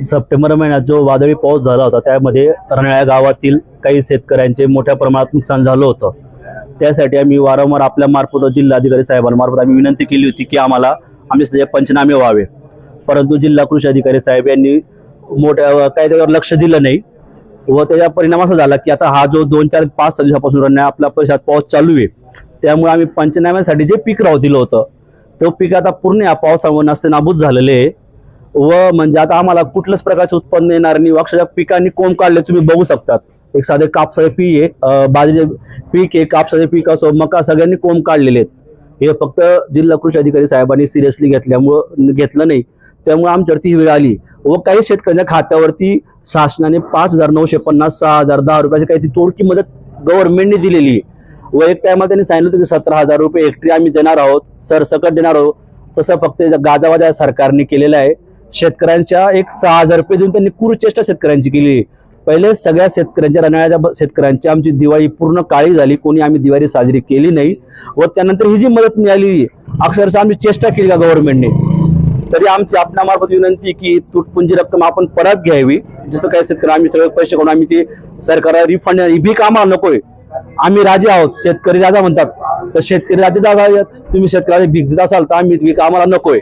September महिन्यात जो वादळी पाऊस झाला होता त्यामध्ये रणाळ्या गावातील काही शेतकऱ्यांचे मोठ्या प्रमाणात नुकसान झालं होतं. त्यासाठी आम्ही वारंवार आपल्या मार्फत जिल्हाधिकारी साहेबांमार्फत आम्ही विनंती केली होती की आम्हाला आमचे सध्या पंचनामे व्हावे. परंतु जिल्हा कृषी अधिकारी साहेब यांनी मोठ्या काही त्याच्यावर लक्ष दिलं नाही व त्याचा परिणाम असा झाला की आता हा जो दोन चार पाच सहा दिवसापासून रण्या आपल्या परिसरात पाऊस चालू आहे त्यामुळे आम्ही पंचनाम्यासाठी जे पीक राहू दिलं होतं तो पीक आता पूर्ण या पावसामुळे नसते नाबूद झालेले आहे. व म्हणजे आता आम्हाला कुठल्याच प्रकारचे उत्पन्न येणार नाही. अक्षरशः पिकांनी कोंब काढले तुम्ही बघू शकतात. एक साधे कापसाचे पी आहे. बाजरीचे पीक आहे कापसाचे पीक असो मका सगळ्यांनी कोंब काढलेले आहेत. हे फक्त जिल्हा कृषी अधिकारी साहेबांनी सिरियसली घेतल्यामुळं घेतलं नाही. त्यामुळे आमच्यावरती ही वेळ आली. व काही शेतकऱ्यांच्या खात्यावरती शासनाने पाच हजार नऊशे पन्नास सहा हजार दहा रुपयाची काही ती तोडकी मदत गव्हर्नमेंटने दिलेली आहे. व एक टायमाला त्यांनी सांगितलं होतं की सतरा हजार रुपये हेक्टरी आम्ही देणार आहोत सरसकट देणार आहोत. तसं फक्त गाजावाजा सरकारने केलेलं आहे. शेतकऱ्यांच्या एक सहा हजार रुपये देऊन त्यांनी कुरुचेष्टा शेतकऱ्यांची केली. पहिले सगळ्या शेतकऱ्यांच्या रणाळ्याच्या शेतकऱ्यांची आमची दिवाळी पूर्ण काळी झाली. कोणी आम्ही दिवाळी साजरी केली नाही. व त्यानंतर ही जी मदत मिळाली अक्षरशः आम्ही चेष्टा केली का गव्हर्नमेंटने तरी आमची आपणामार्फत विनंती की तुटपुंजी रक्कम आपण परत घ्यावी. जसं काही शेतकरी आम्ही सगळे पैसे काढून आम्ही ते सरकार रिफंड ही भीक आम्हाला नकोय. आम्ही राजे आहोत. शेतकरी राजा म्हणतात. तर शेतकरी राजे दादा तुम्ही शेतकऱ्याला भीक देत असाल तर आम्ही भीक आम्हाला नकोय.